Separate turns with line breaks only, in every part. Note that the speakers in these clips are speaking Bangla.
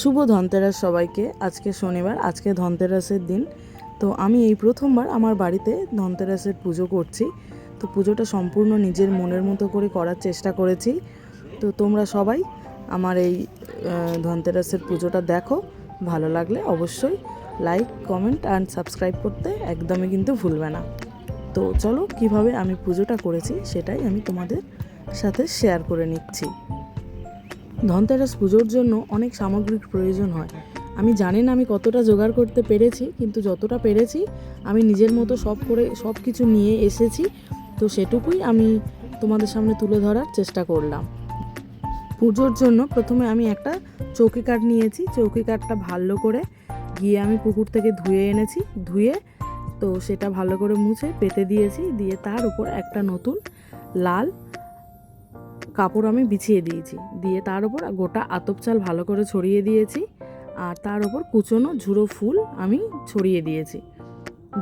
শুভ ধনতেরাস সবাইকে। আজকে শনিবার, আজকে ধনতেরাসের দিন। তো আমি এই প্রথমবার আমার বাড়িতে ধনতেরাসের পুজো করছি। তো পুজোটা সম্পূর্ণ নিজের মনের মতো করে করার চেষ্টা করেছি। তো তোমরা সবাই আমার এই ধনতেরাসের পুজোটা দেখো। ভালো লাগলে অবশ্যই লাইক, কমেন্ট অ্যান্ড সাবস্ক্রাইব করতে একদমই কিন্তু ভুলবে না। তো চলো কীভাবে আমি পুজোটা করেছি সেটাই আমি তোমাদের সাথে শেয়ার করে নিচ্ছি। ধনতেরাস পুজোর জন্য অনেক সামগ্রিক প্রয়োজন হয়। আমি জানি না আমি কতটা জোগাড় করতে পেরেছি, কিন্তু যতটা পেরেছি, আমি নিজের মতো সব করে, সব কিছু নিয়ে এসেছি। তো সেটুকুই আমি তোমাদের সামনে তুলে ধরার চেষ্টা করলাম। পুজোর জন্য প্রথমে আমি একটা চৌকি কাঠ নিয়েছি। চৌকি কাঠটা ভালো করে গিয়ে আমি পুকুর থেকে ধুয়ে এনেছি। ধুয়ে তো সেটা ভালো করে মুছে পেতে দিয়েছি। দিয়ে তার উপর একটা নতুন লাল কাপড় আমি বিছিয়ে দিয়েছি। দিয়ে তার উপর গোটা আতপ চাল ভালো করে ছড়িয়ে দিয়েছি। আর তার উপর কুচনো ঝুড়ো ফুল আমি ছড়িয়ে দিয়েছি।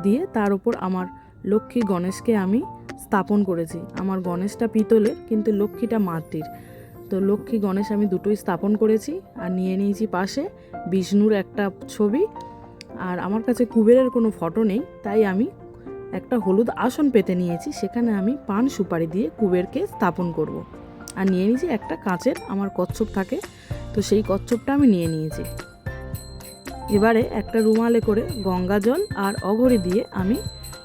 দিয়ে তার উপর আমার লক্ষ্মী গণেশকে আমি স্থাপন করেছি। আমার গণেশটা পিতলের, কিন্তু লক্ষ্মীটা মাটির তো লক্ষ্মী গণেশ আমি দুটোই স্থাপন করেছি। আর নিয়ে নিয়েছি পাশে বিষ্ণুর একটা ছবি। আর আমার কাছে কুবেরের কোনো ফটো নেই, তাই আমি একটা হলুদ আসন পেতে নিয়েছি। সেখানে আমি পান সুপারি দিয়ে কুবেরকে স্থাপন করব। আর নিয়ে নিয়েছি একটা কাঁচের, আমার কচ্ছপ থাকে, তো সেই কচ্ছপটা আমি নিয়ে নিয়েছি। এবারে একটা রুমালে করে গঙ্গা জল আর অঘরি দিয়ে আমি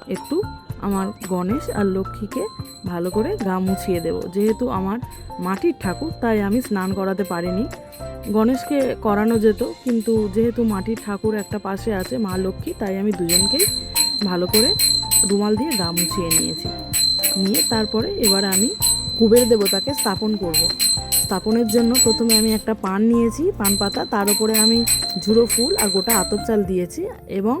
একটু আমার গণেশ আর লক্ষ্মীকে ভালো করে গা মুছিয়ে দেব। যেহেতু আমার মাটির ঠাকুর, তাই আমি স্নান করাতে পারিনি। গণেশকে করানো যেত, কিন্তু যেহেতু মাটির ঠাকুর একটা পাশে আছে, মা লক্ষ্মী, তাই আমি দুজনকেই ভালো করে রুমাল দিয়ে গা মুছিয়ে নিয়েছি। নিয়ে তারপরে এবার আমি কুবের দেবতাকে স্থাপন করব। স্থাপনের জন্য প্রথমে আমি একটা পান নিয়েছি, পান পাতা। তার উপরে আমি ঝুড়ো ফুল আর গোটা আতপ চাল দিয়েছি এবং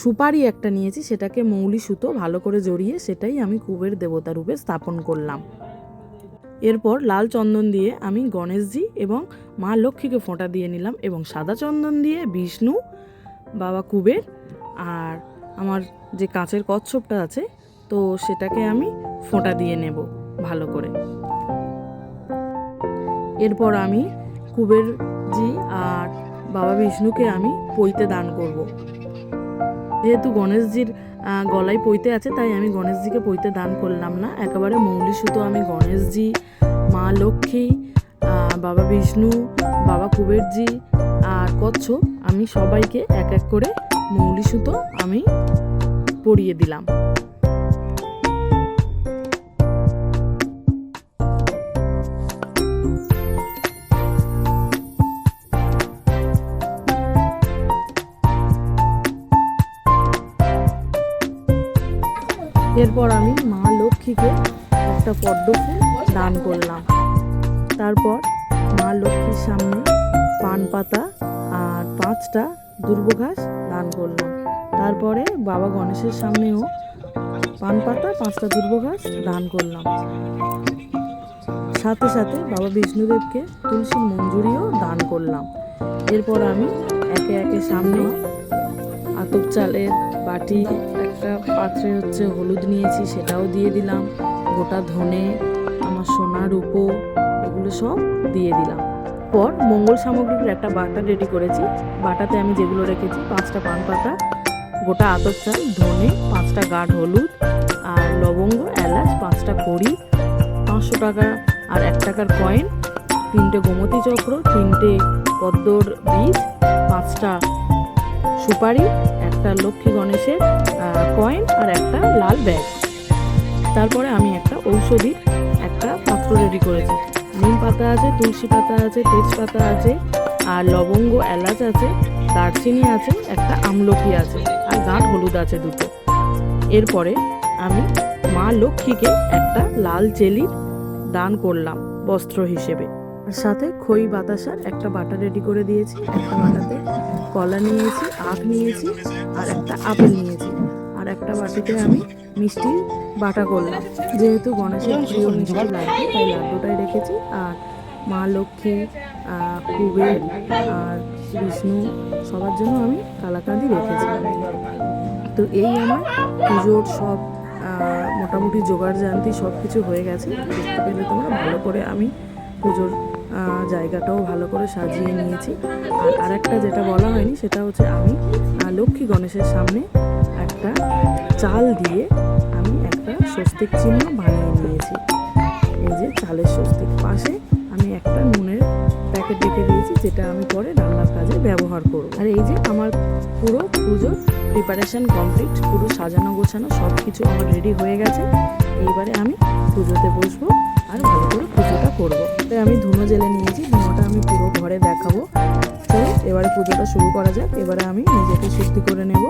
সুপারি একটা নিয়েছি, সেটাকে মৌলি সুতো ভালো করে জড়িয়ে সেটাই আমি কুবের দেবতা রূপে স্থাপন করলাম। এরপর লাল চন্দন দিয়ে আমি গণেশজি এবং মা লক্ষ্মীকে ফোঁটা দিয়ে নিলাম এবং সাদা চন্দন দিয়ে বিষ্ণু বাবা কুবের আর আমার যে কাঁচের কচ্ছপটা আছে, তো সেটাকে আমি ফোঁটা দিয়ে নেব। ভালো করে। এরপর আমি কুবেরজি আর বাবা বিষ্ণুকে আমি পইতে দান করব। যেহেতু গণেশজির গলায় পইতে আছে, তাই আমি গণেশজিকে পইতে দান করলাম না। একেবারে মৌলি সুতো আমি গণেশজি, মা লক্ষ্মী বাবা বিষ্ণু, বাবা কুবেরজি আর কচ্ছপ আমি সবাইকে এক এক করে মৌলি সুতো আমি পরিয়ে দিলাম। এরপর আমি মা লক্ষ্মীকে একটা পদ্ম ফুল দান করলাম। তারপর মা লক্ষ্মীর সামনে পান পাতা আর পাঁচটা দুর্ব ঘাস দান করলাম। তারপরে বাবা গণেশের সামনেও পান পাতা, পাঁচটা দুর্ব ঘাস দান করলাম। সাথে সাথে বাবা বিষ্ণুদেবকে তুলসী মঞ্জুরিও দান করলাম। এরপর আমি একে একে সামনে আতপ চালের বাটি, একটা পাত্রে হচ্ছে হলুদ নিয়েছি, সেটাও দিয়ে দিলাম। গোটা ধনে, আমার সোনার উপো এগুলো সব দিয়ে দিলাম। পর মঙ্গল সামগ্রীর একটা বাটা রেডি করেছি। বাটাতে আমি যেগুলো রেখেছি, পাঁচটা পান পাতা, গোটা আতপ চাল, ধনে, পাঁচটা গাঢ় হলুদ, আর লবঙ্গ, এলাচ, পাঁচটা কড়ি, পাঁচশো টাকা আর এক টাকার কয়েন, তিনটে গোমতী চক্র, তিনটে পদ্মর বীজ, পাঁচটা সুপারি একটা লক্ষ্মী গণেশের কয়েন আর একটা লাল ব্যাগ তারপরে আমি একটা ঔষধির একটা পাত্র রেডি করেছি। নিম পাতা আছে, তুলসী পাতা আছে, তেজপাতা আছে, আর লবঙ্গ, এলাচ আছে, দারচিনি আছে, একটা আমলকি আছে, আর গাঁট হলুদ আছে দুটো। এরপরে আমি মা লক্ষ্মীকে একটা লাল চেলির দান করলাম বস্ত্র হিসেবে। সাথে খই বাতাসার একটা বাটা রেডি করে দিয়েছি, একটা বাটাতে কলা নিয়েছি, আখ নিয়েছি আর একটা আপেল নিয়েছি। আর একটা বাটিতে আমি মিষ্টি বাটা করলাম। যেহেতু গণেশের প্রিয় মিষ্টি লাগবে তাই লাড্ডুটাই রেখেছি। আর মা লক্ষ্মী কুবের, আর বিষ্ণু, সবার জন্য আমি কালাকাঁদি রেখেছি। তো এই আমার পুজোর সব মোটামুটি জোগাড় জানতি সব কিছু হয়ে গেছে। দেখতে পেলে তোমরা ভালো করে আমি পুজোর জায়গাটাও ভালো করে সাজিয়ে নিয়েছি। আর আরেকটা যেটা বলা হয়নি, সেটা হচ্ছে আমি লক্ষ্মী গণেশের সামনে একটা চাল দিয়ে আমি একটা স্বস্তিক চিহ্ন বানিয়ে নিয়েছি। এই যে চালের স্বস্তিক। পাশে আমি একটা নুনের প্যাকেট রেখে দিয়েছি, যেটা আমি পরে রান্নার কাজে ব্যবহার করব। আর এই যে আমার পুরো পুজোর প্রিপারেশন কমপ্লিট পুরো সাজানো গোছানো সব কিছু আমার রেডি হয়ে গেছে। এইবারে আমি পুজোতে বসবো। পুজোটা শুরু করা যাক এবারে আমি নিজেকে শুদ্ধি করে নেব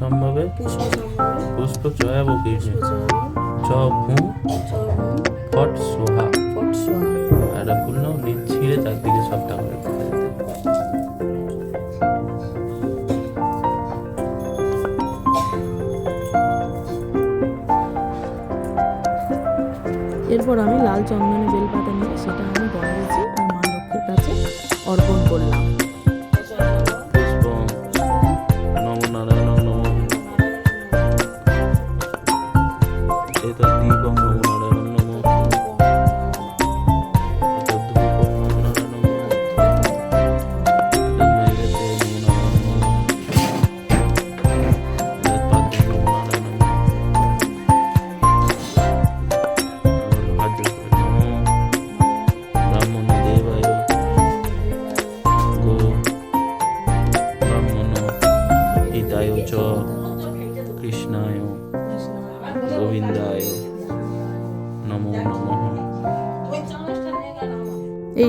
সম্ভবে চ ফট ছিঁড়ে চারদিকে সব ঠাকুরের
এরপর আমি লাল চন্দনে বেলপাতা নিয়ে সেটা আমি গণেশজি আর মা লক্ষ্মীর কাছে অর্পণ করলাম।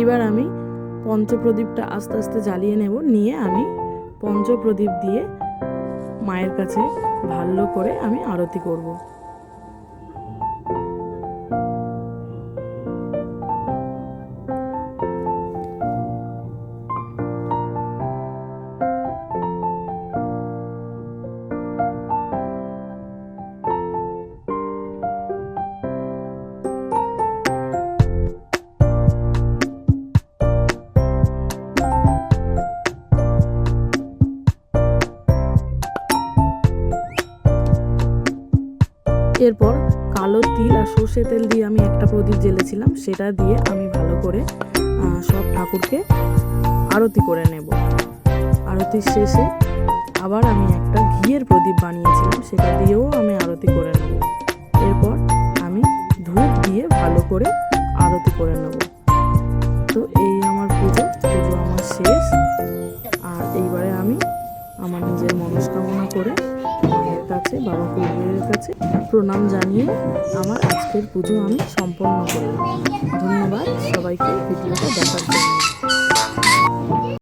এইবার আমি পঞ্চপ্রদীপটা আস্তে আস্তে জ্বালিয়ে নেব। নিয়ে আমি পঞ্চপ্রদীপ দিয়ে মায়ের কাছে ভালো করে আমি আরতি করব। এরপর কালো তিল আর সর্ষে তেল দিয়ে আমি একটা প্রদীপ জ্বেলেছিলাম, সেটা দিয়ে আমি ভালো করে সব ঠাকুরকে আরতি করে নেব। আরতির শেষে আবার আমি একটা ঘিয়ের প্রদীপ বানিয়েছিলাম, সেটা দিয়েও আমি আরতি করে নেব। এরপর আমি ধূপ দিয়ে ভালো করে আরতি করে নেব। তো এই আমার পুজো পুজো আমার শেষ। কাছে প্রণাম জানিয়ে আমার আজকের পুজো আমি সম্পন্ন করলাম ধন্যবাদ সবাইকে ভিডিওটা দেখার জন্য।